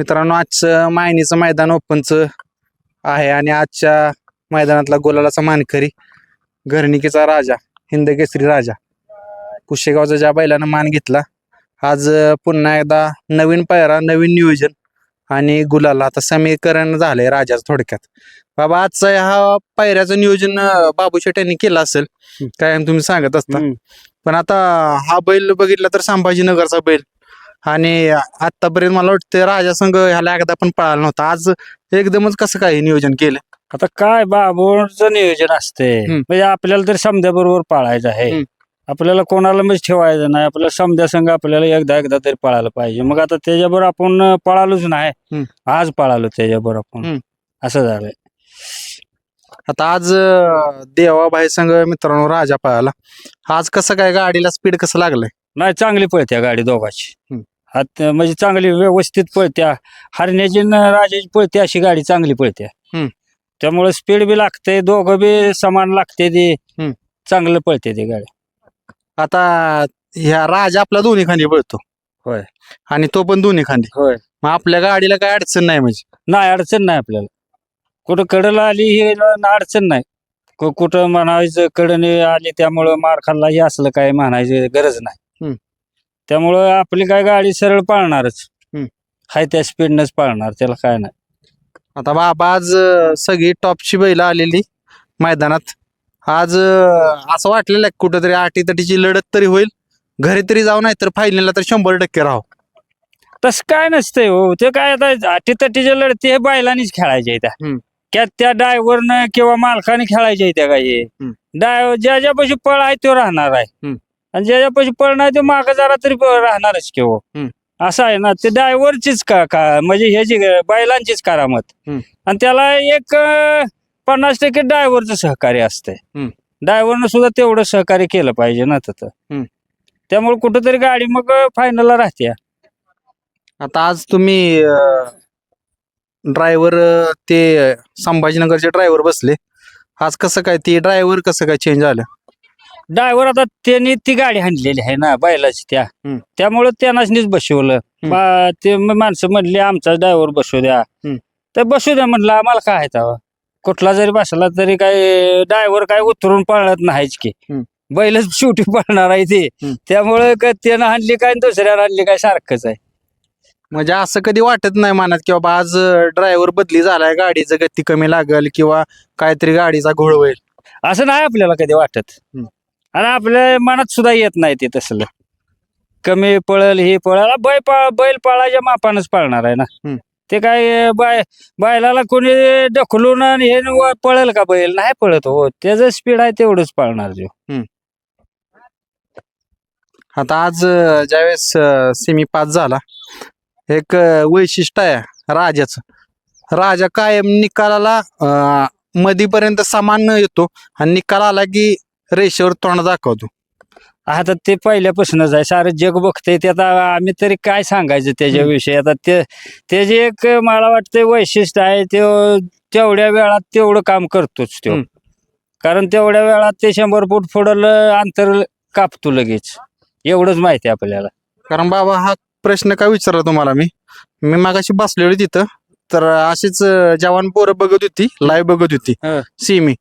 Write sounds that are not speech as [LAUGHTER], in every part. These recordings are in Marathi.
मित्रांनो आजचं मायनीचं मैदान ओपनचं आहे आणि आजच्या मैदानातला गोलालाचा मानकरी घरणिकेचा राजा हिंद केसरी राजा. कुशेगावचा ज्या बैलानं मान घेतला आज पुन्हा एकदा नवीन पायरा नवीन नियोजन आणि गुलाला. आता समीकरण झालंय राजाचं थोडक्यात. बाबा आजचा हा पायऱ्याचं नियोजन बाबू शेट यांनी केलं असेल काय तुम्ही सांगत असता. पण आता हा बैल बघितला तर संभाजीनगरचा बैल. आणि आतापर्यंत मला वाटतं राजा संघ ह्याला एकदा पण पळाला नव्हता. आज एकदमच कसं काय नियोजन केलं? आता काय बाबूचं नियोजन असते. म्हणजे आपल्याला तर समद्या बरोबर पाळायचं आहे. आपल्याला कोणाला म्हणजे ठेवायचं नाही. आपल्याला समद्या संघ आपल्याला एकदा एकदा तरी पळायला पाहिजे. मग आता त्याच्याबरोबर आपण पळालोच नाही. आज पळालो त्याच्याबरोबर आपण. असं झालंय. आता आज देवाबाई संघ मित्रांनो राजा पळाला. आज कसं काय गाडीला स्पीड कसं लागलंय? नाही चांगली पळत्या गाडी दोघाची. हात म्हणजे चांगली व्यवस्थित पळत्या. हरण्याची न राजाची पळते अशी गाडी चांगली पळत्या. त्यामुळे स्पीड बी लागते दोघं बी समान लागते ती. चांगलं पळते ती गाडी आता ह्या राजा आपला दोन्ही खांदी पळतो. होय. आणि तो पण दोन्ही खांदी. होय. मग आपल्या गाडीला काय अडचण नाही म्हणजे? नाही अडचण नाही आपल्याला. कुठं कडेला आली ही न- अडचण नाही. कु- कुठं म्हणायचं कडने आली त्यामुळं मार खाल्ला हे असलं काय म्हणायची गरज नाही. त्यामुळं आपली काय गाडी सरळ पाळणारच. हम्म. हाय त्या स्पीडनच पाळणार त्याला काय नाही. आता बाबा आज अं, सगळी टॉपची बैल आलेली मैदानात. आज अं, असं वाटलेलं आहे कुठंतरी आटी तटीची लढत तरी होईल. घरी तरी जाऊ नाही तर फायनलला तर शंभर टक्के राहू. तसं काय नसतंय हो. ते काय आता अटीतटीच्या लढती हे बैलांनीच खेळायच्या त्या हम्म. त्या त्या ड्रायव्हरनं किंवा मालकाने खेळायच्या त्या काही हम्म. ड्रायव्हर ज्याच्यापाशी पळ आहे तो राहणार आहे. हम्म. आणि ज्याच्यापाशी पळ नाही तो माग जरा तरी राहणारच किंवा हम्म. असं आहे ना ते ड्रायव्हरचीच का का म्हणजे ह्याची बैलांचीच करामत हम्म. आणि त्याला एक अं, पन्नास टक्के ड्रायव्हरचं सहकार्य असतंय हम्म. ड्रायव्हरनं सुद्धा तेवढं सहकार्य केलं पाहिजे ना हम्म. त्यामुळे कुठंतरी गाडी मग फायनलला राहते आता आज तुम्ही ड्रायव्हर ते संभाजीनगरचे ड्रायव्हर बसले आज कसं काय ते ड्रायव्हर कसं काय चेंज झालं ड्रायव्हर आता त्यांनी ती गाडी हाणलेली आहे ना बैलाची त्या हम्म. त्यामुळे त्यांनाच बसवलं बा- ते म- माणसं म्हणले आमचा ड्रायव्हर बसू द्या हम्म. तर बसू द्या म्हणलं आम्हाला काय आहे तेव्हा कुठला जरी बसला तरी काय ड्रायव्हर काय उतरून पळत नाहीच की हम्म. बैलच शेवटी पळणार आहे ते हम्म. त्यामुळे क- त्यानं हाणली काय आणि दुसऱ्यानं हाणली काय सारखंच आहे म्हणजे असं कधी वाटत नाही मनात की बाबा आज ड्रायव्हर बदली झालाय गाडीचं गती कमी लागल किंवा काहीतरी गाडीचा घोळ होईल असं नाही आपल्याला कधी वाटत हम्म. आणि आपल्या मनात सुद्धा येत नाही ते तसलं. कमी पळल हे पळल. बैल पा बैल पाळाच्या मापानच पाळणार आहे ना. ते काय बाय बैलाला कोणी ढकलून आणि हे पळेल का बैल? नाही पळत हो. त्याचं स्पीड आहे तेवढंच पाळणार जो आता आज ज्यावेळेस सेमी पास झाला एक वैशिष्ट्य आहे राजाचं. राजा कायम निकालाला मधीपर्यंत समान येतो. आणि निकाल आला की रेषेवर तोंड दाखवतो. आता ते पहिल्यापासूनच आहे. सारं जग बघतंय ते. आता आम्ही तरी काय सांगायचं त्याच्याविषयी? आता ते त्याचे एक मला वाटतं वैशिष्ट्य आहे ते तेवढ्या वेळात तेवढं काम करतोच तो. हम्म. कारण तेवढ्या वेळात ते शंभर फूट पुढलं अंतर कापतो लगेच. एवढंच माहिती आहे आपल्याला. कारण बाबा हा प्रश्न काय विचारला तुम्हाला मी? मी मागाशी बसलेलो तिथं. तर अशीच अं, जवान पोरं बघत होती लाईव्ह बघत होती. हं. सेमी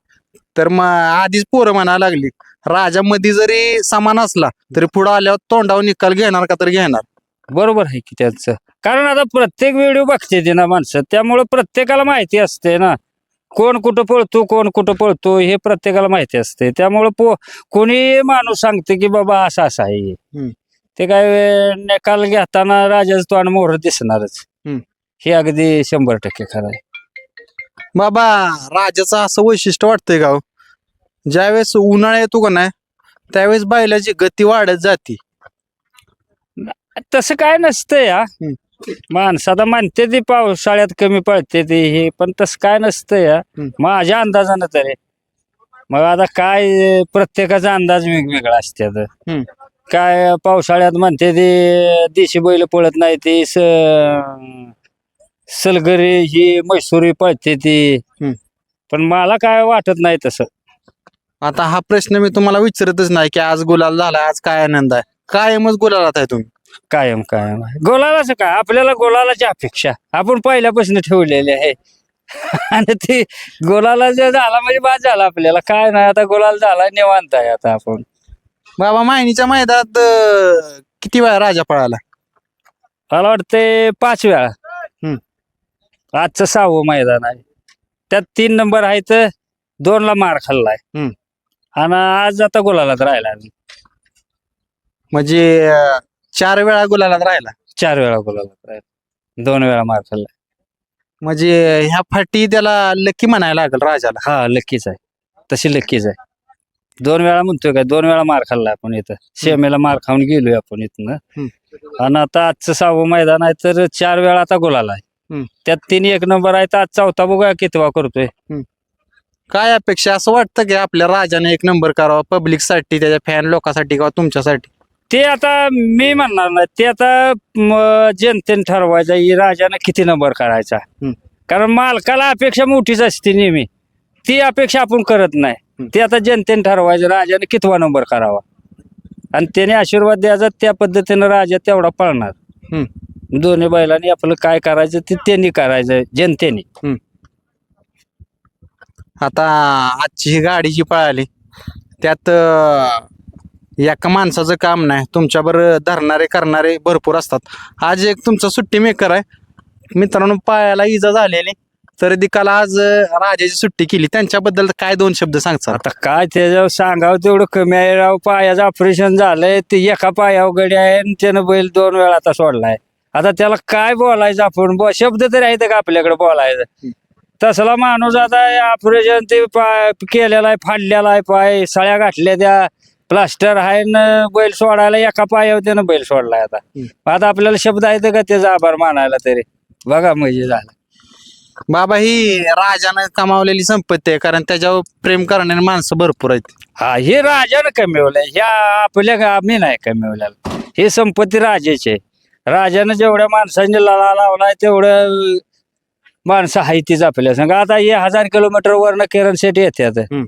तर मग आधीच पोरं म्हणायला लागली राजा मध्ये जरी समान असला तरी पुढे आल्यावर तोंडावर निकाल घेणार का तर घेणार बरोबर आहे की त्यांचं कारण आता प्रत्येक व्हिडिओ बघते ते ना माणसं त्यामुळे प्रत्येकाला माहिती असते ना कोण कुठं पळतो कोण कुठं पळतो हे प्रत्येकाला माहिती असते त्यामुळे पो कोणी माणूस सांगते की बाबा असं असं आहे हे. हम्म. ते काय निकाल घेताना राजाच तो आणि मोहर दिसणारच हम्म. हे अगदी शंभर टक्के खरं आहे बाबा राजाचं असं वैशिष्ट्य वाटतंय का हो? ज्यावेळेस उन्हाळा येतो का नाही त्यावेळेस बैलाची गती वाढत जाते तसं काय नसतं या हम्म. माणसं आता म्हणते ती पावसाळ्यात कमी पळते ती हे पण तसं काय नसतं या. माझ्या अंदाजानं तरी मग आता काय प्रत्येकाचा अंदाज वेगवेगळा असते. हम्म. काय पावसाळ्यात म्हणते ते देशी बैल पळत नाही ती स सलगरी ही मैसुरी पळते ती हम्म. पण मला काय वाटत नाही तसं आता हा प्रश्न मी तुम्हाला विचारतच नाही की आज गुलाल झाला आज काय आनंद आहे? कायमच गुलालात आहे तुम्ही. कायम कायम आहे. गोलालाच काय? आपल्याला गोलालाची अपेक्षा. आपण पहिल्यापासून ठेवलेली आहे. [LAUGHS] आणि ती गोलाला जे झाला म्हणजे बाद झाला आपल्याला. काय नाही आता गोलाल झाला निवांत आहे आता आपण. बाबा मायनीच्या मैदानात अं, किती वेळा राजा पळाला? मला वाटते पाच वेळा. हम्म. आजचं सहावं मैदान आहे. त्यात तीन नंबर आहेत दोनला मार खाल्लाय. हम्म. आणि आज आता गोलालाच राहिला म्हणजे अं, चार वेळा गुलालात राहिला. चार वेळा गोलालाच राहिला. दोन वेळा मार खाल्लाय म्हणजे ह्या फाटी त्याला लकी म्हणायला लागेल राजाला. हा लक्कीच आहे. तशी लक्कीच आहे. दोन वेळा म्हणतोय काय दोन वेळा मार खाल्ला आपण इथं. शेमेला मार खाऊन गेलोय आपण इथनं. आणि आता आजचं सहावं मैदान आहे तर चार वेळा आता गोलाला आहे. हम्म. त्यात तीन एक नंबर आहे तर आज चौथा बघूया कितवा करतोय. काय अपेक्षा असं वाटतं की आपल्या राजाने एक नंबर करावा पब्लिकसाठी त्याच्या फॅन लोकांसाठी किंवा तुमच्यासाठी? ते आता मी म्हणणार नाही. ते आता म, जनतेने ठरवायचं ही राजानं किती नंबर करायचा. कारण मालकाला अपेक्षा मोठीच असते नेहमी. ती अपेक्षा आपण करत नाही. ते आता जनतेने ठरवायचं राजाने कितवा नंबर करावा. आणि त्याने आशीर्वाद द्यायचा त्या पद्धतीनं राजा तेवढा पळणार. दोन्ही बैलांनी आपलं काय करायचं ते त्यांनी करायचं जनतेने. आता आजची ही गाडी जी पळाली त्यात एका माणसाचं काम नाही. तुमच्यावर धरणारे करणारे भरपूर असतात. आज एक तुमचा सुट्टी मेकर आहे. मित्रांनो पायाला इजा झालेली. तर दिकाला आज राजाची सुट्टी केली. त्यांच्याबद्दल काय दोन शब्द सांगतात आता काय त्याच्यावर सांगावं तेवढं कमी आहे राव. पायाचं ऑपरेशन झालंय. ते एका पायावर गडी आहे आणि त्यानं बैल दोन वेळा आता सोडलाय. आता त्याला काय बोलायचं आपण? शब्द तरी आहेत का आपल्याकडे बोलायचं? तसला माणूस आता ऑपरेशन ते पाय केलेला आहे फाडलेला आहे पाय सळ्या गाठल्या त्या. प्लास्टर आहे न बैल सोडायला एका पायावर त्यानं बैल सोडलाय आता. आता आपल्याला शब्द आहेत का त्याचा आभार मानायला तरी? बघा म्हणजे झालं. बाबा ही राजानं कमावलेली संपत्ती आहे कारण त्याच्यावर प्रेम करणारी माणसं भरपूर आहेत. हा हे राजानं कमवलंय. ह्या आपल्या गा- आम्ही नाही कमवलेलं. हे संपत्ती राजाची आहे. राजानं जेवढ्या माणसांनी लळा लावलाय तेवढं माणसं आहे तीच आपल्या संग आता हे हजार किलोमीटर वरनं किरण शेट येतात हम्म.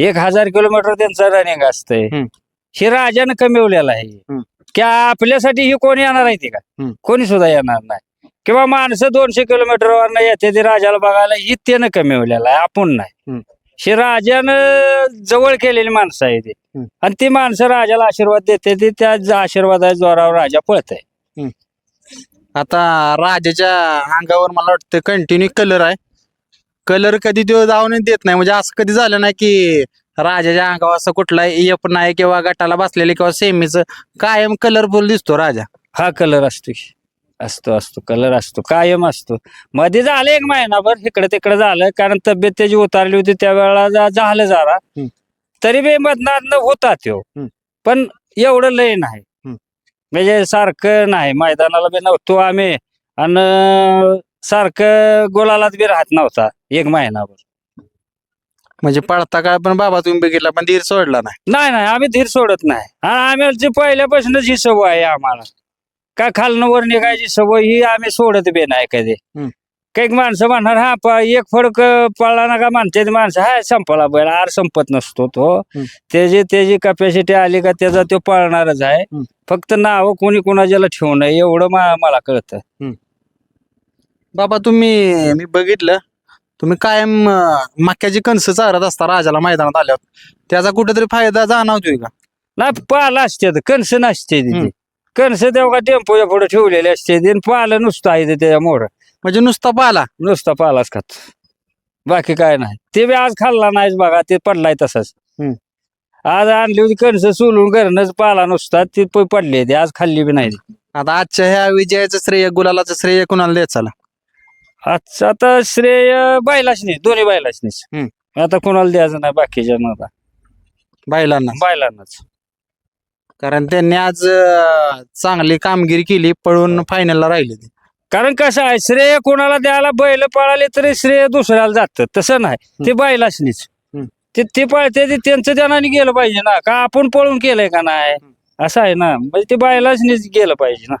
एक हजार किलोमीटर त्यांचं रनिंग असतंय हम्म. हे राजानं कमवलेलं आहे हम्म. क्या आपल्यासाठी ही कोणी येणार आहे ती का हम्म. कोणी सुद्धा येणार नाही किंवा माणसं दोनशे किलोमीटर वरनं येते ते राजाला बघायला ही त्यानं कमवलेलं आहे आपण नाही हम्म. हे राजानं जवळ केलेली माणसं आहे ती हम्म. आणि ती माणसं राजाला आशीर्वाद देते ती त्या आशीर्वादाच्या जोरावर राजा पळत आहे आता राजाच्या अंगावर मला वाटतं कंटिन्यू कलर आहे. कलर कधी तो जाऊन देत नाही. म्हणजे असं कधी झालं नाही की राजाच्या अंगावर असं कुठला एप नाही किंवा गटाला बसलेले किंवा सेमीचं कायम कलरफुल दिसतो राजा. हा कलर असतो की. असतो असतो. कलर असतो. कायम असतो. मध्ये झालं एक महिनाभर. इकडे तिकडे झालं. कारण तब्येत त्याची उतारली होती त्यावेळेला जा- झालं जरा. हम्म. तरी बी मधनात होता तो. हम्म. पण एवढं लय नाही. म्हणजे सारखं नाही मैदानाला बी नव्हतो आम्ही. आणि सारखं गोलालाच बी राहत नव्हता एक महिनाभर. म्हणजे पळता काय पण बाबा तुम्ही बघितला पण धीर सोडला नाही. नाही नाही आम्ही धीर सोडत नाही. आणि आम्ही पहिल्यापासूनच ही सवय आहे आम्हाला. काय खालनं वर निघायची सवय ही आम्ही सोडत बी नाही कधी. हम्म. काही माणसं म्हणणार हा प- एक फडक पळला ना का म्हणते ती माणसं. हा संपला बैल आर संपत नसतो तो. हम्म. त्याची त्याची कपॅसिटी आली का त्याचा तो पळणारच आहे. हम्म. फक्त नाव कोणी कोणाच्याला ठेवू नये एवढं मा- मला कळतं. बाबा तुम्ही मी बघितलं. तुम्ही कायम अं, मक्याची कणसं चारत असता राजाला मैदानात आल्यावर. त्याचा कुठेतरी फायदा जाणवतोय का? नाही पाला असते कणस नसते हम्म. तिथे कणस तेव्हा टेम्पोच्या पुढे ठेवलेले असते आणि पालं नुसतं आहे त्याच्या मोर. म्हणजे नुसता पाला. नुसता पालाच खातो. बाकी काय नाही. ते बी आज खाल्ला नाहीच बघा ते पडलाय तसाच. हम्म. आज आणली होती कणस सोलून घरनच पाला नुसता ती प- पडली ती. आज खाल्ली बी नाही आता आजच्या ह्या विजयाचं श्रेय गुलालाचं श्रेय कुणाला द्यायचं आज आता श्रेय बायलाच नाही दोन्ही बायलाच नाही आता कोणाला द्यायचं नाही बाकीच्या आता. बैलांना बायलांनाच कारण त्यांनी आज अं, चांगली कामगिरी केली पळून फायनलला राहिले ते. कारण कसं आहे श्रेय कोणाला द्यायला बैल पळाले तरी श्रेय दुसऱ्याला जातं. तसं नाही. ते हम्म. ते ते पळते ते त्यांचं त्यानाने गेलं पाहिजे ना. का आपण पळून केलंय का नाही? असं आहे ना. म्हणजे ते बायलाच नीच गेलं पाहिजे ना.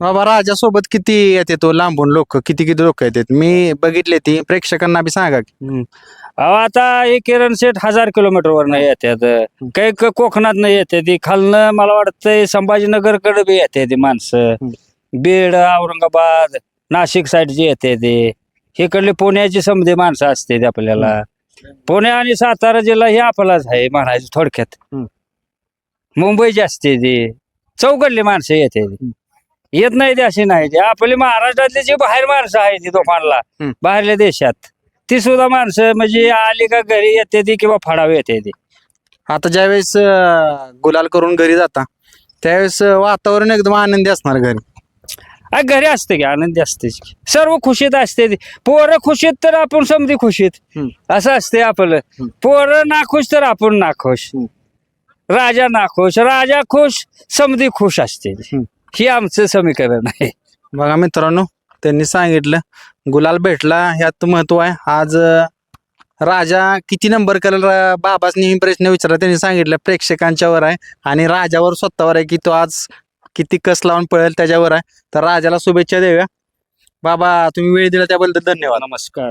बाबा राजासोबत किती येते तो? लांबून लोक किती किती लोक येतात? मी बघितले ती. प्रेक्षकांना बी सांगा की. हम्म. अहो आता हे किरण सेट हजार किलोमीटर वर नाही येतात काही कोकणात नाही येते ती. खालनं मला वाटतंय संभाजीनगरकडे बी येते ती माणसं. हम्म. बीड औरंगाबाद नाशिक साईडची येते ते. इकडले पुण्याची समधी माणसं असते आपल्याला. पुणे आणि सातारा जिल्हा हे आपलाच आहे म्हणायचं थोडक्यात. हम्म. मुंबईची असते ती चौकडली माणसं येते ती. येत नाही ती अशी नाही ती. आपली महाराष्ट्रातली जी बाहेर माणसं आहे ती हम्म. बाहेरल्या देशात ती सुद्धा माणसं म्हणजे आली का घरी येते ती किंवा फडावे येते ती. आता ज्यावेळेस अं, गुलाल करून घरी जाता त्यावेळेस अं, वातावरण एकदम आनंदी असणार घरी. आ, घरी असते की आनंदी असते की. सर्व खुशीत असते ती पोरं खुशीत तर आपण समधी खुशीत हम्म. असं असते आपलं. पोरं नाखुश तर आपण नाखुश हम्म. राजा नाखुश राजा खुश समधी खुश असते ती. हम्म. ही आमचं समीकरण आहे बघा मित्रांनो त्यांनी सांगितलं गुलाल भेटला ह्यात महत्त्व आहे आज अं, राजा किती नंबर करेल अं, बाबासनी प्रश्न विचारला त्यांनी सांगितलं प्रेक्षकांच्यावर आहे आणि राजावर स्वतःवर आहे की तो आज किती कस लावून पळेल त्याच्यावर आहे. तर राजाला शुभेच्छा देऊया. बाबा तुम्ही वेळ दिला त्याबद्दल धन्यवाद. नमस्कार.